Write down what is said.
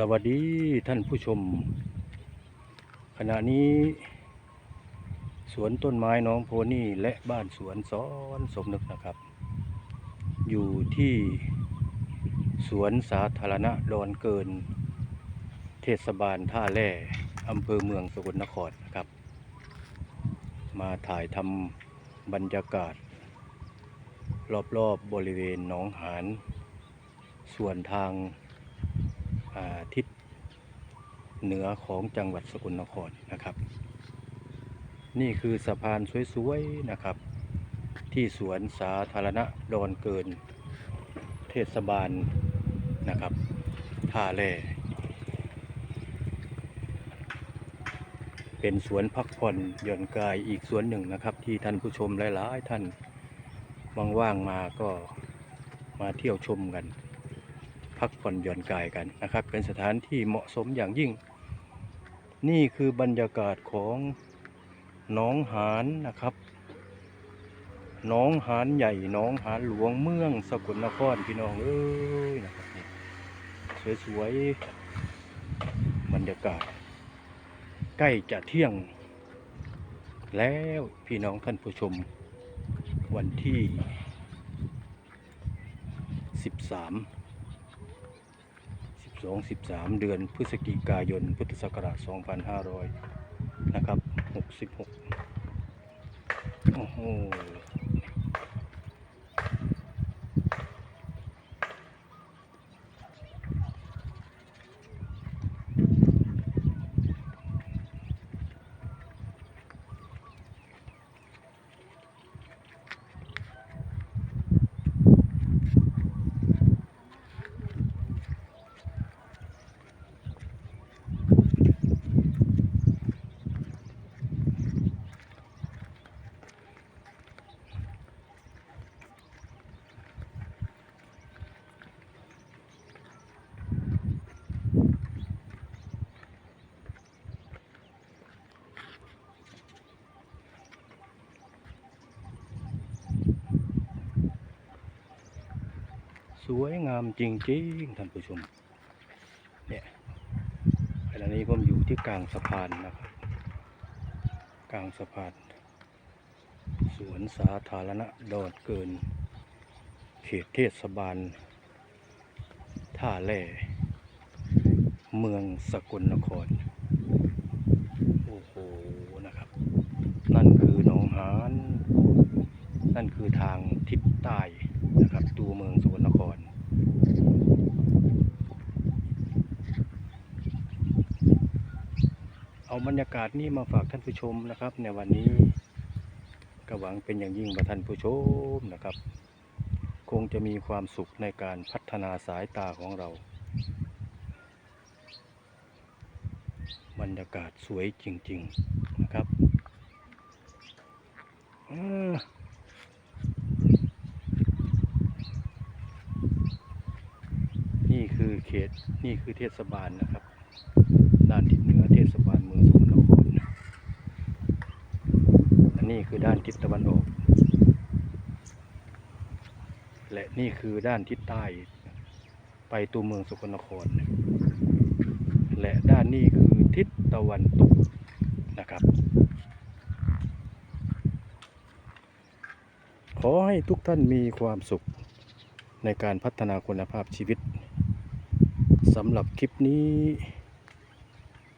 สวัสดีท่านผู้ชม ขณะนี้ สวนต้นไม้น้องโพนี่และบ้านสวนซ้อนสมนึกนะครับ อยู่ที่สวนสาธารณะดอนเกิน เทศบาลท่าแร่อำเภอเมืองสกลนครนะครับ มาถ่ายทำบรรยากาศ รอบๆบบริเวณหนองหานส่วนทาง ทิศเหนือของจังหวัดสกลนครนะครับ นี่คือสะพานสวยๆนะครับ ที่สวนสาธารณะดอนเกิน เทศบาลนะครับท่าแร่เป็นสวนพักผ่อนหย่อนกายอีกสวนหนึ่งนะครับ ที่ท่านผู้ชมหลายๆท่านว่างๆมาก็มาเที่ยวชมกัน พักผ่อนหย่อนกายกันนะครับ เป็นสถานที่เหมาะสมอย่างยิ่ง นี่คือบรรยากาศของหนองหานนะครับหนองหานใหญ่หนองหานหลวงเมืองสกลนครพี่น้องเอ้ยนะครับนี่สวยๆบรรยากาศ ใกล้จะเที่ยง แล้วพี่น้องท่านผู้ชม วันที่ 13 12 13 เดือนพฤศจิกายน พุทธศักราช 2500 นะครับ 66 โอ้โห สวยงามจริงๆท่านผู้ชม เนี่ยขณะนี้ผมอยู่ที่กลางสะพานนะครับ กลางสะพาน สวนสาธารณะดอนเกิน เขตเทศบาล ท่าแร่เมืองสกลนคร โอ้โห นะครับ นั่นคือหนองหาน นั่นคือทางทิศใต้นะครับ ตัวเมืองสกลนคร เอาบรรยากาศนี้มาฝากท่านผู้ชมนะครับ ในวันนี้ก็หวังเป็นอย่างยิ่งว่าท่านผู้ชมนะครับ คงจะมีความสุขในการพัฒนาสายตาของเรา บรรยากาศสวยจริง ๆนะครับนี่คือเขตนี่คือเทศบาลนะครับ ด้านทิศเหนือเทศบาลเมืองสกลนครอันนี้คือด้านทิศตะวันออก และนี่คือด้านทิศใต้ ไปตัวเมืองสกลนคร และด้านนี้คือทิศตะวันตกนะครับ ขอให้ทุกท่านมีความสุขในการพัฒนาคุณภาพชีวิตสำหรับคลิปนี้